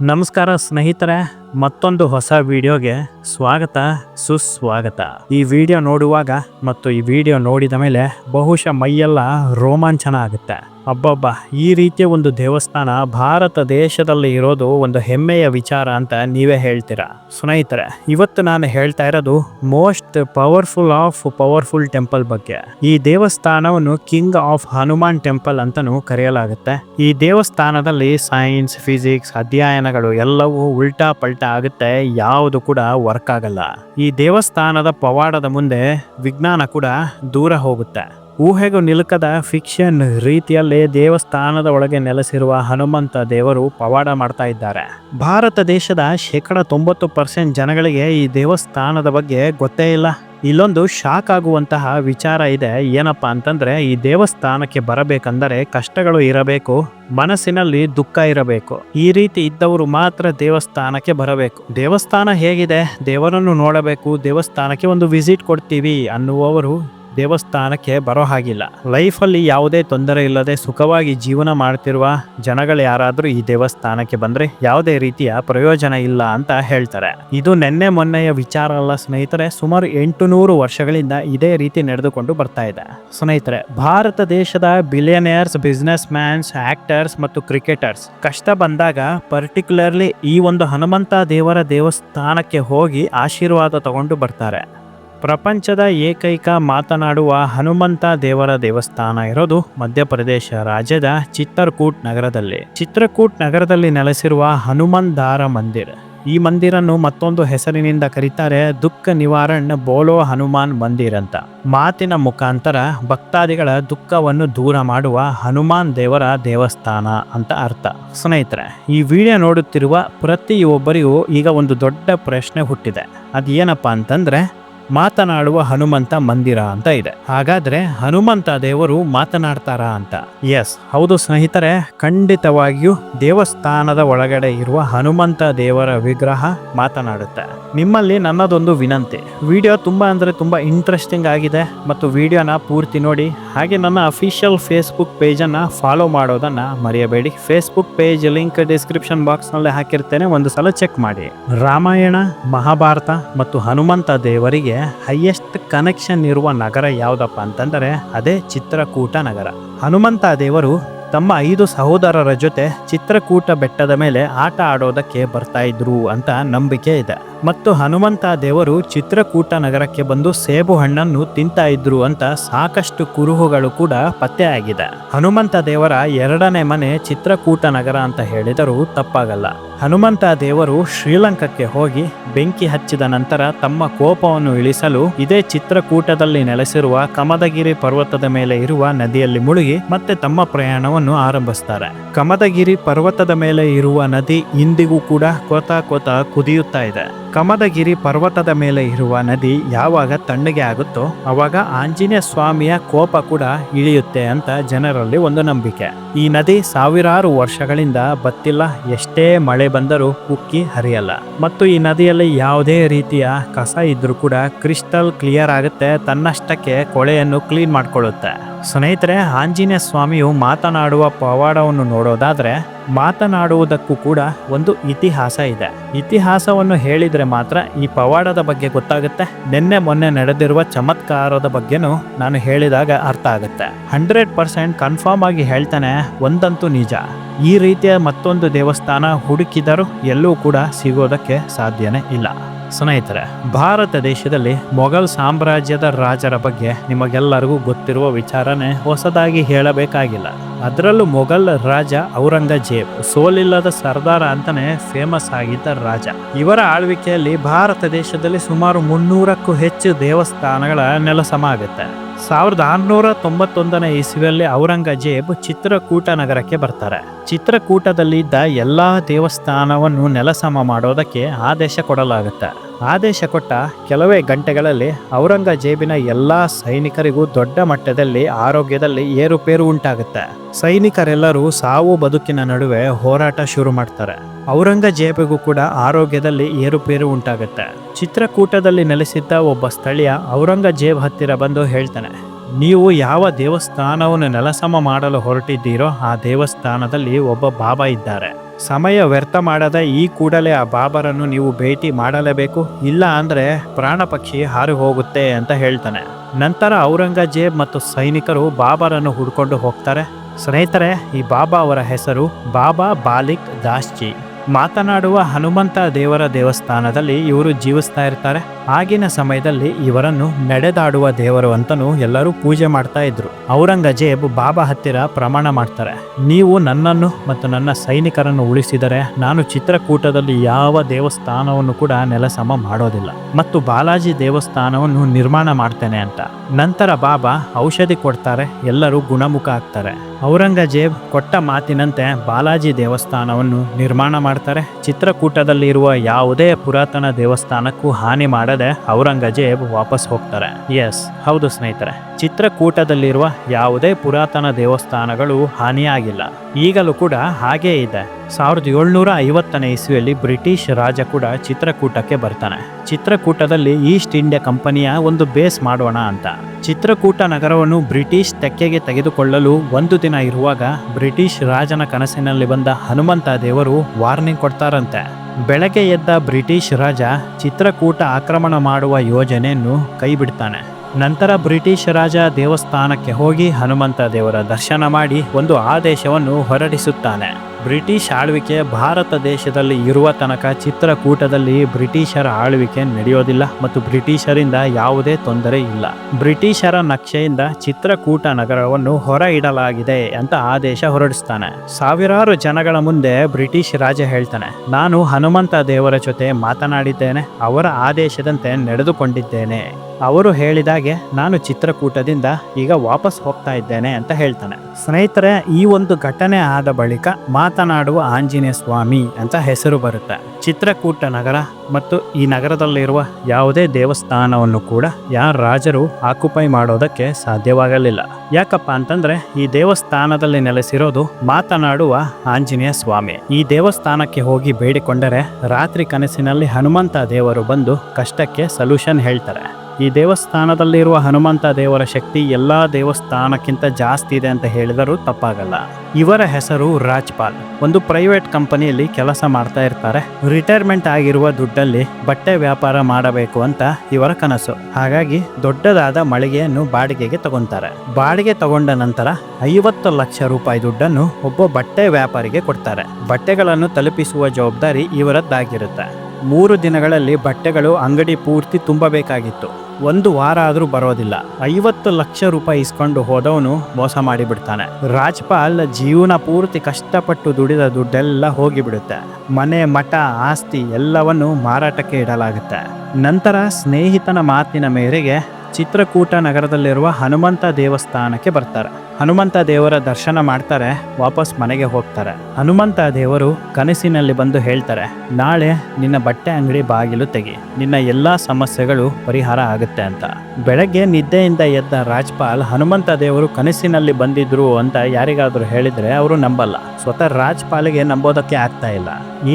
ನಮಸ್ಕಾರ ಸ್ನೇಹಿತರೆ, ಮತ್ತೊಂದು ಹೊಸ ವಿಡಿಯೋಗೆ ಸ್ವಾಗತ, ಸುಸ್ವಾಗತ. ಈ ವಿಡಿಯೋ ನೋಡುವಾಗ ಮತ್ತು ಈ ವಿಡಿಯೋ ನೋಡಿದ ಮೇಲೆ ಬಹುಶಃ ಮೈಯೆಲ್ಲ ರೋಮಾಂಚನ ಆಗುತ್ತೆ. ಅಬ್ಬಬ್ಬ, ಈ ರೀತಿಯ ಒಂದು ದೇವಸ್ಥಾನ ಭಾರತ ದೇಶದಲ್ಲಿ ಇರೋದು ಒಂದು ಹೆಮ್ಮೆಯ ವಿಚಾರ ಅಂತ ನೀವೇ ಹೇಳ್ತೀರಾ? ಸ್ನೇಹಿತರೆ, ಇವತ್ತು ನಾನು ಹೇಳ್ತಾ ಇರೋದು most powerful of powerful temple ಬಗ್ಗೆ. ಈ ದೇವಸ್ಥಾನವನ್ನು ಕಿಂಗ್ ಆಫ್ ಹನುಮಾನ್ ಟೆಂಪಲ್ ಅಂತಲೂ ಕರೆಯಲಾಗುತ್ತೆ. ಈ ದೇವಸ್ಥಾನದಲ್ಲಿ ಸೈನ್ಸ್, ಫಿಸಿಕ್ಸ್, ಅಧ್ಯಯನಗಳು ಎಲ್ಲವೂ ಉಲ್ಟಾ ಪಲ್ಟಾ ಆಗುತ್ತೆ, ಯಾವುದು ಕೂಡ ವರ್ಕ್ ಆಗಲ್ಲ. ಈ ದೇವಸ್ಥಾನದ ಪವಾಡದ ಮುಂದೆ ವಿಜ್ಞಾನ ಕೂಡ ದೂರ ಹೋಗುತ್ತೆ. ಊಹೆಗೂ ನಿಲುಕದ ಫಿಕ್ಷನ್ ರೀತಿಯಲ್ಲಿ ದೇವಸ್ಥಾನದ ಒಳಗೆ ನೆಲೆಸಿರುವ ಹನುಮಂತ ದೇವರು ಪವಾಡ ಮಾಡ್ತಾ ಇದ್ದಾರೆ. ಭಾರತ ದೇಶದ ಶೇಕಡ ತೊಂಬತ್ತು ಪರ್ಸೆಂಟ್ ಜನಗಳಿಗೆ ಈ ದೇವಸ್ಥಾನದ ಬಗ್ಗೆ ಗೊತ್ತೇ ಇಲ್ಲ. ಇಲ್ಲೊಂದು ಶಾಕ್ ಆಗುವಂತಹ ವಿಚಾರ ಇದೆ. ಏನಪ್ಪ ಅಂತಂದ್ರೆ, ಈ ದೇವಸ್ಥಾನಕ್ಕೆ ಬರಬೇಕಂದರೆ ಕಷ್ಟಗಳು ಇರಬೇಕು, ಮನಸ್ಸಿನಲ್ಲಿ ದುಃಖ ಇರಬೇಕು. ಈ ರೀತಿ ಇದ್ದವರು ಮಾತ್ರ ದೇವಸ್ಥಾನಕ್ಕೆ ಬರಬೇಕು. ದೇವಸ್ಥಾನ ಹೇಗಿದೆ? ದೇವರನ್ನು ನೋಡಬೇಕು, ದೇವಸ್ಥಾನಕ್ಕೆ ಒಂದು ವಿಸಿಟ್ ಕೊಡ್ತೀವಿ ಅನ್ನುವವರು ದೇವಸ್ಥಾನಕ್ಕೆ ಬರೋ ಹಾಗಿಲ್ಲ. ಲೈಫಲ್ಲಿ ಯಾವುದೇ ತೊಂದರೆ ಇಲ್ಲದೆ ಸುಖವಾಗಿ ಜೀವನ ಮಾಡ್ತಿರುವ ಜನಗಳು ಯಾರಾದರೂ ಈ ದೇವಸ್ಥಾನಕ್ಕೆ ಬಂದ್ರೆ ಯಾವುದೇ ರೀತಿಯ ಪ್ರಯೋಜನ ಇಲ್ಲ ಅಂತ ಹೇಳ್ತಾರೆ. ಇದು ನಿನ್ನೆ ಮೊನ್ನೆಯ ವಿಚಾರ ಅಲ್ಲ ಸ್ನೇಹಿತರೆ, ಸುಮಾರು ಎಂಟು ನೂರು ವರ್ಷಗಳಿಂದ ಇದೇ ರೀತಿ ನಡೆದುಕೊಂಡು ಬರ್ತಾ ಇದೆ. ಸ್ನೇಹಿತರೆ, ಭಾರತ ದೇಶದ ಬಿಲಿಯನಿಯರ್ಸ್ ಬಿಸ್ನೆಸ್ ಮ್ಯಾನ್ಸ್ ಆಕ್ಟರ್ಸ್ ಮತ್ತು ಕ್ರಿಕೆಟರ್ಸ್ ಕಷ್ಟ ಬಂದಾಗ ಪರ್ಟಿಕ್ಯುಲರ್ಲಿ ಈ ಒಂದು ಹನುಮಂತ ದೇವರ ದೇವಸ್ಥಾನಕ್ಕೆ ಹೋಗಿ ಆಶೀರ್ವಾದ ತಗೊಂಡು ಬರ್ತಾರೆ. ಪ್ರಪಂಚದ ಏಕೈಕ ಮಾತನಾಡುವ ಹನುಮಂತ ದೇವರ ದೇವಸ್ಥಾನ ಇರೋದು ಮಧ್ಯಪ್ರದೇಶ ರಾಜ್ಯದ ಚಿತ್ರಕೂಟ್ ನಗರದಲ್ಲಿ. ಚಿತ್ರಕೂಟ್ ನಗರದಲ್ಲಿ ನೆಲೆಸಿರುವ ಹನುಮಂದಾರ ಮಂದಿರ. ಮಂದಿರ್ ಈ ಮಂದಿರನ್ನು ಮತ್ತೊಂದು ಹೆಸರಿನಿಂದ ಕರೀತಾರೆ ದುಃಖ ನಿವಾರಣ್ ಬೋಲೋ ಹನುಮಾನ್ ಮಂದಿರ್ ಅಂತ. ಮಾತಿನ ಮುಖಾಂತರ ಭಕ್ತಾದಿಗಳ ದುಃಖವನ್ನು ದೂರ ಮಾಡುವ ಹನುಮಾನ್ ದೇವರ ದೇವಸ್ಥಾನ ಅಂತ ಅರ್ಥ. ಸ್ನೇಹಿತರೆ, ಈ ವಿಡಿಯೋ ನೋಡುತ್ತಿರುವ ಪ್ರತಿಯೊಬ್ಬರಿಗೂ ಈಗ ಒಂದು ದೊಡ್ಡ ಪ್ರಶ್ನೆ ಹುಟ್ಟಿದೆ. ಅದೇನಪ್ಪ ಅಂತಂದ್ರೆ ಮಾತನಾಡುವ ಹನುಮಂತ ಮಂದಿರ ಅಂತ ಇದೆ. ಹಾಗಾದ್ರೆ ಹನುಮಂತ ದೇವರು ಮಾತನಾಡ್ತಾರಾ ಅಂತ. ಎಸ್ ಹೌದು ಸ್ನೇಹಿತರೆ, ಖಂಡಿತವಾಗಿಯೂ ದೇವಸ್ಥಾನದ ಒಳಗಡೆ ಇರುವ ಹನುಮಂತ ದೇವರ ವಿಗ್ರಹ ಮಾತನಾಡುತ್ತೆ. ನಿಮ್ಮಲ್ಲಿ ನನ್ನದೊಂದು ವಿನಂತಿ. ವಿಡಿಯೋ ತುಂಬಾ ಅಂದ್ರೆ ತುಂಬಾ ಇಂಟ್ರೆಸ್ಟಿಂಗ್ ಆಗಿದೆ ಮತ್ತು ವಿಡಿಯೋನ ಪೂರ್ತಿ ನೋಡಿ. ಹಾಗೆ ನನ್ನ ಅಫಿಷಿಯಲ್ ಫೇಸ್ಬುಕ್ ಪೇಜನ್ನು ಫಾಲೋ ಮಾಡೋದನ್ನ ಮರೆಯಬೇಡಿ. ಫೇಸ್ಬುಕ್ ಪೇಜ್ ಲಿಂಕ್ ಡಿಸ್ಕ್ರಿಪ್ಷನ್ ಬಾಕ್ಸ್ನಲ್ಲಿ ಹಾಕಿರ್ತೇನೆ. ಒಂದು ಸಲ ಚೆಕ್ ಮಾಡಿ. ರಾಮಾಯಣ, ಮಹಾಭಾರತ ಮತ್ತು ಹನುಮಂತ ದೇವರಿಗೆ ಹೈಯೆಸ್ಟ್ ಕನೆಕ್ಷನ್ ಇರುವ ನಗರ ಯಾವುದಪ್ಪ ಅಂತಂದರೆ ಅದೇ ಚಿತ್ರಕೂಟ ನಗರ. ಹನುಮಂತ ದೇವರು ತಮ್ಮ ಐದು ಸಹೋದರರ ಜೊತೆ ಚಿತ್ರಕೂಟ ಬೆಟ್ಟದ ಮೇಲೆ ಆಟ ಆಡೋದಕ್ಕೆ ಬರ್ತಾ ಇದ್ರು ಅಂತ ನಂಬಿಕೆ ಇದೆ. ಮತ್ತು ಹನುಮಂತ ದೇವರು ಚಿತ್ರಕೂಟ ನಗರಕ್ಕೆ ಬಂದು ಸೇಬು ಹಣ್ಣನ್ನು ತಿಂತಾ ಇದ್ರು ಅಂತ ಸಾಕಷ್ಟು ಕುರುಹುಗಳು ಕೂಡ ಪತ್ತೆಯಾಗಿದೆ ಹನುಮಂತ ದೇವರ ಎರಡನೇ ಮನೆ ಚಿತ್ರಕೂಟ ನಗರ ಅಂತ ಹೇಳಿದರೂ ತಪ್ಪಾಗಲ್ಲ. ಹನುಮಂತ ದೇವರು ಶ್ರೀಲಂಕಕ್ಕೆ ಹೋಗಿ ಬೆಂಕಿ ಹಚ್ಚಿದ ನಂತರ ತಮ್ಮ ಕೋಪವನ್ನು ಇಳಿಸಲು ಇದೇ ಚಿತ್ರಕೂಟದಲ್ಲಿ ನೆಲೆಸಿರುವ ಕಮದಗಿರಿ ಪರ್ವತದ ಮೇಲೆ ಇರುವ ನದಿಯಲ್ಲಿ ಮುಳುಗಿ ಮತ್ತೆ ತಮ್ಮ ಪ್ರಯಾಣವನ್ನು ಆರಂಭಿಸ್ತಾರೆ. ಕಮದಗಿರಿ ಪರ್ವತದ ಮೇಲೆ ಇರುವ ನದಿ ಇಂದಿಗೂ ಕೂಡ ಕೋತ ಕೋತ ಕುದಿಯುತ್ತಾ ಇದೆ. ಕಮದಗಿರಿ ಪರ್ವತದ ಮೇಲೆ ಇರುವ ನದಿ ಯಾವಾಗ ತಣ್ಣಗೆ ಆಗುತ್ತೋ ಅವಾಗ ಆಂಜನೇಯ ಸ್ವಾಮಿಯ ಕೋಪ ಕೂಡ ಇಳಿಯುತ್ತೆ ಅಂತ ಜನರಲ್ಲಿ ಒಂದು ನಂಬಿಕೆ. ಈ ನದಿ ಸಾವಿರಾರು ವರ್ಷಗಳಿಂದ ಬತ್ತಿಲ್ಲ, ಎಷ್ಟೇ ಮಳೆ ಬಂದರೂ ಉಕ್ಕಿ ಹರಿಯಲ್ಲ. ಮತ್ತು ಈ ನದಿಯಲ್ಲಿ ಯಾವುದೇ ರೀತಿಯ ಕಸ ಇದ್ರೂ ಕೂಡ ಕ್ರಿಸ್ಟಲ್ ಕ್ಲಿಯರ್ ಆಗುತ್ತೆ. ತನ್ನಷ್ಟಕ್ಕೆ ಕೊಳೆಯನ್ನು ಕ್ಲೀನ್ ಮಾಡಿಕೊಳ್ಳುತ್ತೆ. ಸ್ನೇಹಿತರೆ, ಆಂಜನೇಯ ಸ್ವಾಮಿಯು ಮಾತನಾಡುವ ಪವಾಡವನ್ನು ನೋಡೋದಾದ್ರೆ, ಮಾತನಾಡುವುದಕ್ಕೂ ಕೂಡ ಒಂದು ಇತಿಹಾಸ ಇದೆ. ಇತಿಹಾಸವನ್ನು ಹೇಳಿದ್ರೆ ಮಾತ್ರ ಈ ಪವಾಡದ ಬಗ್ಗೆ ಗೊತ್ತಾಗುತ್ತೆ. ನಿನ್ನೆ ಮೊನ್ನೆ ನಡೆದಿರುವ ಚಮತ್ಕಾರದ ಬಗ್ಗೆನೂ ನಾನು ಹೇಳಿದಾಗ ಅರ್ಥ ಆಗುತ್ತೆ. ಹಂಡ್ರೆಡ್ ಪರ್ಸೆಂಟ್ ಕನ್ಫರ್ಮ್ ಆಗಿ ಹೇಳ್ತಾನೆ, ಒಂದಂತೂ ನಿಜ. ಈ ರೀತಿಯ ಮತ್ತೊಂದು ದೇವಸ್ಥಾನ ಹುಡುಕಿದರೂ ಎಲ್ಲೂ ಕೂಡ ಸಿಗೋದಕ್ಕೆ ಸಾಧ್ಯನೇ ಇಲ್ಲ. ಸ್ನೇಹಿತರೆ, ಭಾರತ ದೇಶದಲ್ಲಿ ಮೊಘಲ್ ಸಾಮ್ರಾಜ್ಯದ ರಾಜರ ಬಗ್ಗೆ ನಿಮಗೆಲ್ಲರಿಗೂ ಗೊತ್ತಿರುವ ವಿಚಾರನೇ ಹೊಸದಾಗಿ ಹೇಳಬೇಕಾಗಿಲ್ಲ. ಅದರಲ್ಲೂ ಮೊಘಲ್ ರಾಜ ಔರಂಗಜೇಬ್, ಸೋಲಿಲ್ಲದ ಸರ್ದಾರ ಅಂತಾನೆ ಫೇಮಸ್ ಆಗಿದ್ದ ರಾಜ. ಇವರ ಆಳ್ವಿಕೆಯಲ್ಲಿ ಭಾರತ ದೇಶದಲ್ಲಿ ಸುಮಾರು ಮುನ್ನೂರಕ್ಕೂ ಹೆಚ್ಚು ದೇವಸ್ಥಾನಗಳ ನೆಲಸಮ ಆಗುತ್ತೆ ಸಾವಿರದ ಆರುನೂರ ತೊಂಬತ್ತೊಂದನೇ ಇಸ್ವಿಯಲ್ಲಿ ಔರಂಗಜೇಬ್ ಚಿತ್ರಕೂಟ ನಗರಕ್ಕೆ ಬರ್ತಾರೆ. ಚಿತ್ರಕೂಟದಲ್ಲಿದ್ದ ಎಲ್ಲಾ ದೇವಸ್ಥಾನವನ್ನು ನೆಲಸಮ ಮಾಡೋದಕ್ಕೆ ಆದೇಶ ಕೊಡಲಾಗುತ್ತೆ. ಆದೇಶ ಕೊಟ್ಟ ಕೆಲವೇ ಗಂಟೆಗಳಲ್ಲಿ ಔರಂಗಜೇಬಿನ ಎಲ್ಲಾ ಸೈನಿಕರಿಗೂ ದೊಡ್ಡ ಮಟ್ಟದಲ್ಲಿ ಆರೋಗ್ಯದಲ್ಲಿ ಏರುಪೇರು ಉಂಟಾಗುತ್ತೆ. ಸೈನಿಕರೆಲ್ಲರೂ ಸಾವು ಬದುಕಿನ ನಡುವೆ ಹೋರಾಟ ಶುರು ಮಾಡ್ತಾರೆ. ಔರಂಗಜೇಬಿಗೂ ಕೂಡ ಆರೋಗ್ಯದಲ್ಲಿ ಏರುಪೇರು ಉಂಟಾಗುತ್ತೆ. ಚಿತ್ರಕೂಟದಲ್ಲಿ ನೆಲೆಸಿದ್ದ ಒಬ್ಬ ಸ್ಥಳೀಯ ಔರಂಗಜೇಬ್ ಹತ್ತಿರ ಬಂದು ಹೇಳ್ತಾನೆ, ನೀವು ಯಾವ ದೇವಸ್ಥಾನವನ್ನು ನೆಲಸಮ ಮಾಡಲು ಹೊರಟಿದ್ದೀರೋ ಆ ದೇವಸ್ಥಾನದಲ್ಲಿ ಒಬ್ಬ ಬಾಬಾ ಇದ್ದಾರೆ. ಸಮಯ ವ್ಯರ್ಥ ಮಾಡದ ಈ ಕೂಡಲೇ ಆ ಬಾಬರನ್ನು ನೀವು ಭೇಟಿ ಮಾಡಲೇಬೇಕು, ಇಲ್ಲ ಅಂದ್ರೆ ಪ್ರಾಣ ಪಕ್ಷಿ ಹಾರಿ ಹೋಗುತ್ತೆ ಅಂತ ಹೇಳ್ತಾನೆ. ನಂತರ ಔರಂಗಜೇಬ್ ಮತ್ತು ಸೈನಿಕರು ಬಾಬರನ್ನು ಹುಡ್ಕೊಂಡು ಹೋಗ್ತಾರೆ. ಸ್ನೇಹಿತರೆ, ಈ ಬಾಬಾ ಅವರ ಹೆಸರು ಬಾಬಾ ಬಾಲಿಕ್ ದಾಸ್ಜಿ. ಮಾತನಾಡುವ ಹನುಮಂತ ದೇವರ ದೇವಸ್ಥಾನದಲ್ಲಿ ಇವರು ಜೀವಿಸ್ತಾ ಇರ್ತಾರೆ. ಆಗಿನ ಸಮಯದಲ್ಲಿ ಇವರನ್ನು ನಡೆದಾಡುವ ದೇವರು ಅಂತನೂ ಎಲ್ಲರೂ ಪೂಜೆ ಮಾಡ್ತಾ ಇದ್ರು. ಔರಂಗಜೇಬ್ ಬಾಬಾ ಹತ್ತಿರ ಪ್ರಮಾಣ ಮಾಡ್ತಾರೆ. ನೀವು ನನ್ನನ್ನು ಮತ್ತು ನನ್ನ ಸೈನಿಕರನ್ನು ಉಳಿಸಿದರೆ ನಾನು ಚಿತ್ರಕೂಟದಲ್ಲಿ ಯಾವ ದೇವಸ್ಥಾನವನ್ನು ಕೂಡ ನೆಲಸಮ ಮಾಡೋದಿಲ್ಲ. ಮತ್ತು ಬಾಲಾಜಿ ದೇವಸ್ಥಾನವನ್ನು ನಿರ್ಮಾಣ ಮಾಡ್ತೇನೆ ಅಂತ. ನಂತರ ಬಾಬಾ ಔಷಧಿ ಕೊಡ್ತಾರೆ, ಎಲ್ಲರೂ ಗುಣಮುಖ ಆಗ್ತಾರೆ. ಔರಂಗಜೇಬ್ ಕೊಟ್ಟ ಮಾತಿನಂತೆ ಬಾಲಾಜಿ ದೇವಸ್ಥಾನವನ್ನು ನಿರ್ಮಾಣ ಮಾಡ್ತಾರೆ. ಚಿತ್ರಕೂಟದಲ್ಲಿರುವ ಯಾವುದೇ ಪುರಾತನ ದೇವಸ್ಥಾನಕ್ಕೂ ಹಾನಿ ಮಾಡದೆ ಔರಂಗಜೇಬ್ ವಾಪಸ್ ಹೋಗ್ತಾರೆ. ಎಸ್, ಹೌದು ಸ್ನೇಹಿತರೆ. ಚಿತ್ರಕೂಟದಲ್ಲಿರುವ ಯಾವುದೇ ಪುರಾತನ ದೇವಸ್ಥಾನಗಳು ಹಾನಿಯಾಗಿಲ್ಲ. ಈಗಲೂ ಕೂಡ ಹಾಗೇ ಇದೆ. ಸಾವಿರದ ಏಳ್ನೂರ ಐವತ್ತನೇ ಇಸ್ವಿಯಲ್ಲಿ ಬ್ರಿಟಿಷ್ ರಾಜ ಕೂಡ ಚಿತ್ರಕೂಟಕ್ಕೆ ಬರ್ತಾನೆ. ಚಿತ್ರಕೂಟದಲ್ಲಿ ಈಸ್ಟ್ ಇಂಡಿಯಾ ಕಂಪನಿಯ ಒಂದು ಬೇಸ್ ಮಾಡೋಣ ಅಂತ. ಚಿತ್ರಕೂಟ ನಗರವನ್ನು ಬ್ರಿಟಿಷ್ ತೆಕ್ಕೆಗೆ ತೆಗೆದುಕೊಳ್ಳಲು ಒಂದು ದಿನ ಇರುವಾಗ ಬ್ರಿಟಿಷ್ ರಾಜನ ಕನಸಿನಲ್ಲಿ ಬಂದ ಹನುಮಂತ ದೇವರು ವಾರ್ನಿಂಗ್ ಕೊಡ್ತಾರಂತೆ. ಬೆಳಗ್ಗೆ ಎದ್ದ ಬ್ರಿಟಿಷ್ ರಾಜ ಚಿತ್ರಕೂಟ ಆಕ್ರಮಣ ಮಾಡುವ ಯೋಜನೆಯನ್ನು ಕೈಬಿಡ್ತಾನೆ. ನಂತರ ಬ್ರಿಟಿಷ್ ರಾಜ ದೇವಸ್ಥಾನಕ್ಕೆ ಹೋಗಿ ಹನುಮಂತ ದೇವರ ದರ್ಶನ ಮಾಡಿ ಒಂದು ಆದೇಶವನ್ನು ಹೊರಡಿಸುತ್ತಾನೆ. ಬ್ರಿಟಿಷ್ ಆಳ್ವಿಕೆ ಭಾರತ ದೇಶದಲ್ಲಿ ಇರುವ ತನಕ ಚಿತ್ರಕೂಟದಲ್ಲಿ ಬ್ರಿಟಿಷರ ಆಳ್ವಿಕೆ ನಡೆಯೋದಿಲ್ಲ ಮತ್ತು ಬ್ರಿಟಿಷರಿಂದ ಯಾವುದೇ ತೊಂದರೆ ಇಲ್ಲ. ಬ್ರಿಟಿಷರ ನಕ್ಷೆಯಿಂದ ಚಿತ್ರಕೂಟ ನಗರವನ್ನು ಹೊರ ಇಡಲಾಗಿದೆ ಅಂತ ಆದೇಶ ಹೊರಡಿಸ್ತಾನೆ. ಸಾವಿರಾರು ಜನಗಳ ಮುಂದೆ ಬ್ರಿಟಿಷ್ ರಾಜ ಹೇಳ್ತಾನೆ, ನಾನು ಹನುಮಂತ ದೇವರ ಜೊತೆ ಮಾತನಾಡಿದ್ದೇನೆ, ಅವರ ಆದೇಶದಂತೆ ನಡೆದುಕೊಂಡಿದ್ದೇನೆ. ಅವರು ಹೇಳಿದಾಗೆ, ನಾನು ಚಿತ್ರಕೂಟದಿಂದ ಈಗ ವಾಪಸ್ ಹೋಗ್ತಾ ಇದ್ದೇನೆ ಅಂತ ಹೇಳ್ತಾನೆ. ಸ್ನೇಹಿತರೆ, ಈ ಒಂದು ಘಟನೆ ಆದ ಬಳಿಕ ಮಾತನಾಡುವ ಆಂಜನೇಯ ಸ್ವಾಮಿ ಅಂತ ಹೆಸರು ಬರುತ್ತೆ. ಚಿತ್ರಕೂಟ ನಗರ ಮತ್ತು ಈ ನಗರದಲ್ಲಿರುವ ಯಾವುದೇ ದೇವಸ್ಥಾನವನ್ನು ಕೂಡ ಯಾರ ರಾಜರು ಆಕುಪೈ ಮಾಡೋದಕ್ಕೆ ಸಾಧ್ಯವಾಗಲಿಲ್ಲ. ಯಾಕಪ್ಪ ಅಂತಂದ್ರೆ, ಈ ದೇವಸ್ಥಾನದಲ್ಲಿ ನೆಲೆಸಿರೋದು ಮಾತನಾಡುವ ಆಂಜನೇಯ ಸ್ವಾಮಿ. ಈ ದೇವಸ್ಥಾನಕ್ಕೆ ಹೋಗಿ ಬೇಡಿಕೊಂಡರೆ ರಾತ್ರಿ ಕನಸಿನಲ್ಲಿ ಹನುಮಂತ ದೇವರು ಬಂದು ಕಷ್ಟಕ್ಕೆ ಸೊಲ್ಯೂಷನ್ ಹೇಳ್ತಾರೆ. ಈ ದೇವಸ್ಥಾನದಲ್ಲಿರುವ ಹನುಮಂತ ದೇವರ ಶಕ್ತಿ ಎಲ್ಲಾ ದೇವಸ್ಥಾನಕ್ಕಿಂತ ಜಾಸ್ತಿ ಇದೆ ಅಂತ ಹೇಳಿದರೂ ತಪ್ಪಾಗಲ್ಲ. ಇವರ ಹೆಸರು ರಾಜ್ಪಾಲ್. ಒಂದು ಪ್ರೈವೇಟ್ ಕಂಪನಿಯಲ್ಲಿ ಕೆಲಸ ಮಾಡ್ತಾ ಇರ್ತಾರೆ. ರಿಟೈರ್ಮೆಂಟ್ ಆಗಿರುವ ದುಡ್ಡಲ್ಲಿ ಬಟ್ಟೆ ವ್ಯಾಪಾರ ಮಾಡಬೇಕು ಅಂತ ಇವರ ಕನಸು. ಹಾಗಾಗಿ ದೊಡ್ಡದಾದ ಮಳಿಗೆಯನ್ನು ಬಾಡಿಗೆಗೆ ತಗೊಂತಾರೆ. ಬಾಡಿಗೆ ತಗೊಂಡ ನಂತರ ಐವತ್ತು ಲಕ್ಷ ರೂಪಾಯಿ ದುಡ್ಡನ್ನು ಒಬ್ಬ ಬಟ್ಟೆ ವ್ಯಾಪಾರಿಗೆ ಕೊಡ್ತಾರೆ. ಬಟ್ಟೆಗಳನ್ನು ತಲುಪಿಸುವ ಜವಾಬ್ದಾರಿ ಇವರದ್ದಾಗಿರುತ್ತೆ. ಮೂರು ದಿನಗಳಲ್ಲಿ ಬಟ್ಟೆಗಳು ಅಂಗಡಿ ಪೂರ್ತಿ ತುಂಬಬೇಕಾಗಿತ್ತು. ಒಂದು ವಾರ ಆದರೂ ಬರೋದಿಲ್ಲ. ಐವತ್ತು ಲಕ್ಷ ರೂಪಾಯಿ ಇಸ್ಕೊಂಡು ಹೋದವನು ಮೋಸ ಮಾಡಿಬಿಡ್ತಾನೆ. ರಾಜ್ಪಾಲ್ ಜೀವನ ಪೂರ್ತಿ ಕಷ್ಟಪಟ್ಟು ದುಡಿದ ದುಡ್ಡೆಲ್ಲ ಹೋಗಿಬಿಡುತ್ತೆ. ಮನೆ, ಮಠ, ಆಸ್ತಿ ಎಲ್ಲವನ್ನು ಮಾರಾಟಕ್ಕೆ ಇಡಲಾಗುತ್ತೆ. ನಂತರ ಸ್ನೇಹಿತನ ಮಾತಿನ ಮೇರೆಗೆ ಚಿತ್ರಕೂಟ ನಗರದಲ್ಲಿರುವ ಹನುಮಂತ ದೇವಸ್ಥಾನಕ್ಕೆ ಬರ್ತಾರೆ. ಹನುಮಂತ ದೇವರ ದರ್ಶನ ಮಾಡ್ತಾರೆ, ವಾಪಸ್ ಮನೆಗೆ ಹೋಗ್ತಾರೆ. ಹನುಮಂತ ದೇವರು ಕನಸಿನಲ್ಲಿ ಬಂದು ಹೇಳ್ತಾರೆ, ನಾಳೆ ನಿನ್ನ ಬಟ್ಟೆ ಅಂಗಡಿ ಬಾಗಿಲು ತೆಗಿ, ನಿನ್ನ ಎಲ್ಲಾ ಸಮಸ್ಯೆಗಳು ಪರಿಹಾರ ಆಗುತ್ತೆ ಅಂತ. ಬೆಳಗ್ಗೆ ನಿದ್ದೆಯಿಂದ ಎದ್ದ ರಾಜ್ಪಾಲ್ ಹನುಮಂತ ದೇವರು ಕನಸಿನಲ್ಲಿ ಬಂದಿದ್ರು ಅಂತ ಯಾರಿಗಾದ್ರೂ ಹೇಳಿದ್ರೆ ಅವರು ನಂಬಲ್ಲ. ಸ್ವತಃ ರಾಜ್ಪಾಲ್ಗೆ ನಂಬೋದಕ್ಕೆ ಆಗ್ತಾ ಇಲ್ಲ.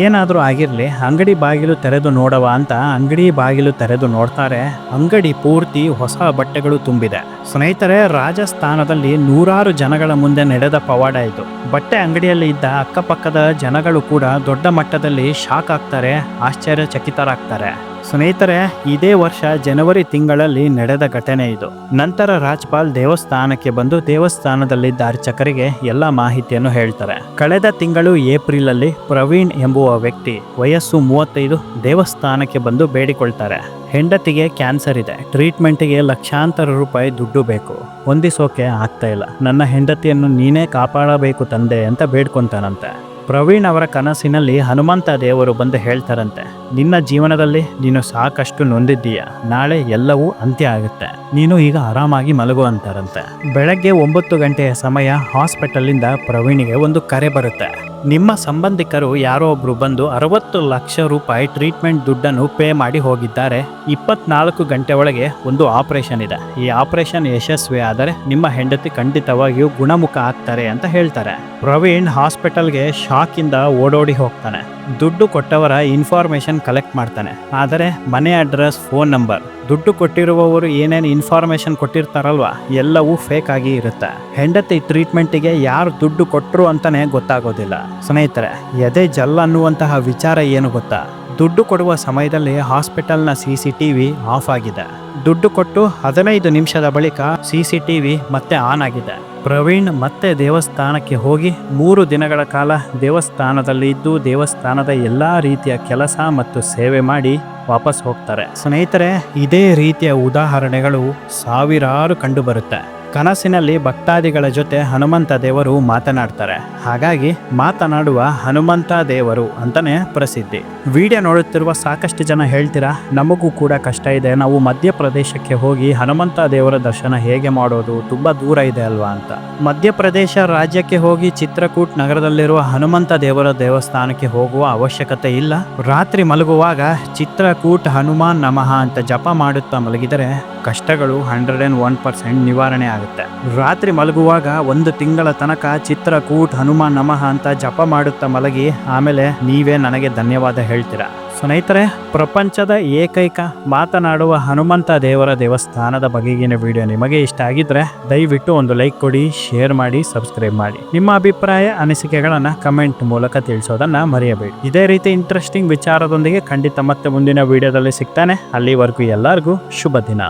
ಏನಾದರೂ ಆಗಿರ್ಲಿ, ಅಂಗಡಿ ಬಾಗಿಲು ತೆರೆದು ನೋಡವ ಅಂತ ಅಂಗಡಿ ಬಾಗಿಲು ತೆರೆದು ನೋಡ್ತಾರೆ. ಅಂಗಡಿ ಪೂರ್ತಿ ಹೊಸ ಬಟ್ಟೆಗಳು ತುಂಬಿದೆ. ಸ್ನೇಹಿತರೆ, ರಾಜಸ್ಥಾನದಲ್ಲಿ ನೂರಾರು ಜನಗಳ ಮುಂದೆ ನಡೆದ ಪವಾಡ ಇದು. ಬಟ್ಟೆ ಅಂಗಡಿಯಲ್ಲಿ ಇದ್ದ ಅಕ್ಕಪಕ್ಕದ ಜನಗಳು ಕೂಡ ದೊಡ್ಡ ಮಟ್ಟದಲ್ಲಿ ಶಾಕ್ ಆಗ್ತಾರೆ, ಆಶ್ಚರ್ಯಚಕಿತರಾಗ್ತಾರೆ. ಸ್ನೇಹಿತರೆ, ಇದೇ ವರ್ಷ ಜನವರಿ ತಿಂಗಳಲ್ಲಿ ನಡೆದ ಘಟನೆ ಇದು. ನಂತರ ರಾಜ್ಪಾಲ್ ದೇವಸ್ಥಾನಕ್ಕೆ ಬಂದು ದೇವಸ್ಥಾನದಲ್ಲಿದ್ದ ಅರ್ಚಕರಿಗೆ ಎಲ್ಲ ಮಾಹಿತಿಯನ್ನು ಹೇಳ್ತಾರೆ. ಕಳೆದ ತಿಂಗಳು ಏಪ್ರಿಲ್ ಅಲ್ಲಿ ಪ್ರವೀಣ್ ಎಂಬುವ ವ್ಯಕ್ತಿ ವಯಸ್ಸು ಮೂವತ್ತೈದು ದೇವಸ್ಥಾನಕ್ಕೆ ಬಂದು ಬೇಡಿಕೊಳ್ತಾರೆ. ಹೆಂಡತಿಗೆ ಕ್ಯಾನ್ಸರ್ ಇದೆ. ಟ್ರೀಟ್ಮೆಂಟ್ಗೆ ಲಕ್ಷಾಂತರ ರೂಪಾಯಿ ದುಡ್ಡು ಬೇಕು. ಹೊಂದಿಸೋಕೆ ಆಗ್ತಾ ಇಲ್ಲ. ನನ್ನ ಹೆಂಡತಿಯನ್ನು ನೀನೇ ಕಾಪಾಡಬೇಕು ತಂದೆ ಅಂತ ಬೇಡ್ಕೊಂತಾನಂತೆ. ಪ್ರವೀಣ್ ಅವರ ಕನಸಿನಲ್ಲಿ ಹನುಮಂತ ದೇವರು ಬಂದು ಹೇಳ್ತಾರಂತೆ, ನಿನ್ನ ಜೀವನದಲ್ಲಿ ನೀನು ಸಾಕಷ್ಟು ನೊಂದಿದ್ದೀಯ, ನಾಳೆ ಎಲ್ಲವೂ ಅಂತ್ಯ ಆಗುತ್ತೆ. ನೀನು ಈಗ ಆರಾಮಾಗಿ ಮಲಗು ಅಂತಾರಂತೆ. ಬೆಳಗ್ಗೆ ಒಂಬತ್ತು ಗಂಟೆಯ ಸಮಯ ಹಾಸ್ಪಿಟಲಿಂದ ಪ್ರವೀಣಿಗೆ ಒಂದು ಕರೆ ಬರುತ್ತೆ. ನಿಮ್ಮ ಸಂಬಂಧಿಕರು ಯಾರೋ ಒಬ್ರು ಬಂದು ಅರವತ್ತು ಲಕ್ಷ ರೂಪಾಯಿ ಟ್ರೀಟ್ಮೆಂಟ್ ದುಡ್ಡನ್ನು ಪೇ ಮಾಡಿ ಹೋಗಿದ್ದಾರೆ. ಇಪ್ಪತ್ನಾಲ್ಕು ಗಂಟೆ ಒಳಗೆ ಒಂದು ಆಪರೇಷನ್ ಇದೆ. ಈ ಆಪರೇಷನ್ ಯಶಸ್ವಿ ಆದರೆ ನಿಮ್ಮ ಹೆಂಡತಿ ಖಂಡಿತವಾಗಿಯೂ ಗುಣಮುಖ ಆಗ್ತಾರೆ ಅಂತ ಹೇಳ್ತಾರೆ. ಪ್ರವೀಣ್ ಹಾಸ್ಪಿಟಲ್ಗೆ ಶಾಕಿಂದ ಓಡೋಡಿ ಹೋಗ್ತಾನೆ. ದುಡ್ಡು ಕೊಟ್ಟವರ ಇನ್ಫಾರ್ಮೇಶನ್ ಕಲೆಕ್ಟ್ ಮಾಡ್ತಾನೆ. ಆದರೆ ಮನೆ ಅಡ್ರೆಸ್, ಫೋನ್ ನಂಬರ್. ದುಡ್ಡು ಕೊಟ್ಟಿರುವವರು ಏನೇನು ಇನ್ಫಾರ್ಮೇಶನ್ ಕೊಟ್ಟಿರ್ತಾರಲ್ವ? ಎಲ್ಲವೂ ಫೇಕ್ ಆಗಿ ಇರುತ್ತೆ. ಹೆಂಡತಿ ಟ್ರೀಟ್ಮೆಂಟಿಗೆ ಯಾರು ದುಡ್ಡು ಕೊಟ್ಟರು ಅಂತಾನೆ ಗೊತ್ತಾಗೋದಿಲ್ಲ. ಸ್ನೇಹಿತರೆ, ಎದೆ ಜಲ್ ಅನ್ನುವಂತಹ ವಿಚಾರ ಏನು ಗೊತ್ತಾ? ದುಡ್ಡು ಕೊಡುವ ಸಮಯದಲ್ಲಿ ಹಾಸ್ಪಿಟಲ್ನ C C T V off ಆಗಿದೆ. ದುಡ್ಡು ಕೊಟ್ಟು ಹದಿನೈದು ನಿಮಿಷದ ಬಳಿಕ ಸಿ ಸಿ ಟಿ ವಿ ಮತ್ತೆ ಆನ್ ಆಗಿದೆ. ಪ್ರವೀಣ್ ಮತ್ತೆ ದೇವಸ್ಥಾನಕ್ಕೆ ಹೋಗಿ ಮೂರು ದಿನಗಳ ಕಾಲ ದೇವಸ್ಥಾನದಲ್ಲಿ ಇದ್ದು ದೇವಸ್ಥಾನದ ಎಲ್ಲ ರೀತಿಯ ಕೆಲಸ ಮತ್ತು ಸೇವೆ ಮಾಡಿ ವಾಪಸ್ ಹೋಗ್ತಾರೆ. ಸ್ನೇಹಿತರೆ, ಇದೇ ರೀತಿಯ ಉದಾಹರಣೆಗಳು ಸಾವಿರಾರು ಕಂಡುಬರುತ್ತೆ. ಕನಸಿನಲ್ಲಿ ಭಕ್ತಾದಿಗಳ ಜೊತೆ ಹನುಮಂತ ದೇವರು ಮಾತನಾಡ್ತಾರೆ. ಹಾಗಾಗಿ ಮಾತನಾಡುವ ಹನುಮಂತ ದೇವರು ಅಂತಲೇ ಪ್ರಸಿದ್ಧಿ. ವಿಡಿಯೋ ನೋಡುತ್ತಿರುವ ಸಾಕಷ್ಟು ಜನ ಹೇಳ್ತೀರಾ? ನಮಗೂ ಕೂಡ ಕಷ್ಟ ಇದೆ. ನಾವು ಮಧ್ಯಪ್ರದೇಶಕ್ಕೆ ಹೋಗಿ ಹನುಮಂತ ದೇವರ ದರ್ಶನ ಹೇಗೆ ಮಾಡೋದು? ತುಂಬಾ ದೂರ ಇದೆ ಅಲ್ವಾ ಅಂತ. ಮಧ್ಯಪ್ರದೇಶ ರಾಜ್ಯಕ್ಕೆ ಹೋಗಿ ಚಿತ್ರಕೂಟ್ ನಗರದಲ್ಲಿರುವ ಹನುಮಂತ ದೇವರ ದೇವಸ್ಥಾನಕ್ಕೆ ಹೋಗುವ ಅವಶ್ಯಕತೆ ಇಲ್ಲ. ರಾತ್ರಿ ಮಲಗುವಾಗ ಚಿತ್ರಕೂಟ್ ಹನುಮಾನ್ ನಮಃ ಅಂತ ಜಪ ಮಾಡುತ್ತಾ ಮಲಗಿದರೆ ಕಷ್ಟಗಳು ಹಂಡ್ರೆಡ್ ಅಂಡ್ ಒನ್ ಪರ್ಸೆಂಟ್ ನಿವಾರಣೆ ಆಗುತ್ತೆ. ರಾತ್ರಿ ಮಲಗುವಾಗ ಒಂದು ತಿಂಗಳ ತನಕ ಚಿತ್ರಕೂಟ್ ಹನುಮಾನ್ ನಮಃ ಅಂತ ಜಪ ಮಾಡುತ್ತಾ ಮಲಗಿ ಆಮೇಲೆ ನೀವೇ ನನಗೆ ಧನ್ಯವಾದ ಹೇಳ್ತೀರಾ? ಸ್ನೇಹಿತರೆ, ಪ್ರಪಂಚದ ಏಕೈಕ ಮಾತನಾಡುವ ಹನುಮಂತ ದೇವರ ದೇವಸ್ಥಾನದ ಬಗೆಗಿನ ವಿಡಿಯೋ ನಿಮಗೆ ಇಷ್ಟ ಆಗಿದ್ರೆ ದಯವಿಟ್ಟು ಒಂದು ಲೈಕ್ ಕೊಡಿ ಶೇರ್ ಮಾಡಿ ಸಬ್ಸ್ಕ್ರೈಬ್ ಮಾಡಿ. ನಿಮ್ಮ ಅಭಿಪ್ರಾಯ, ಅನಿಸಿಕೆಗಳನ್ನ ಕಮೆಂಟ್ ಮೂಲಕ ತಿಳಿಸೋದನ್ನ ಮರೆಯಬೇಡಿ. ಇದೇ ರೀತಿ ಇಂಟ್ರೆಸ್ಟಿಂಗ್ ವಿಚಾರದೊಂದಿಗೆ ಖಂಡಿತ ಮತ್ತೆ ಮುಂದಿನ ವಿಡಿಯೋದಲ್ಲಿ ಸಿಗ್ತಾನೆ. ಅಲ್ಲಿವರೆಗೂ ಎಲ್ಲರಿಗೂ ಶುಭ ದಿನ.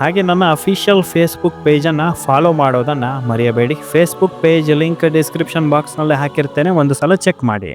ಹಾಗೆ ನನ್ನ ಅಫಿಷಿಯಲ್ ಫೇಸ್ಬುಕ್ ಪೇಜನ್ನು ಫಾಲೋ ಮಾಡೋದನ್ನು ಮರೆಯಬೇಡಿ. ಫೇಸ್ಬುಕ್ ಪೇಜ್ ಲಿಂಕ್ ಡಿಸ್ಕ್ರಿಪ್ಷನ್ ಬಾಕ್ಸ್ನಲ್ಲಿ ಹಾಕಿರ್ತೇನೆ. ಒಂದು ಸಲ ಚೆಕ್ ಮಾಡಿ.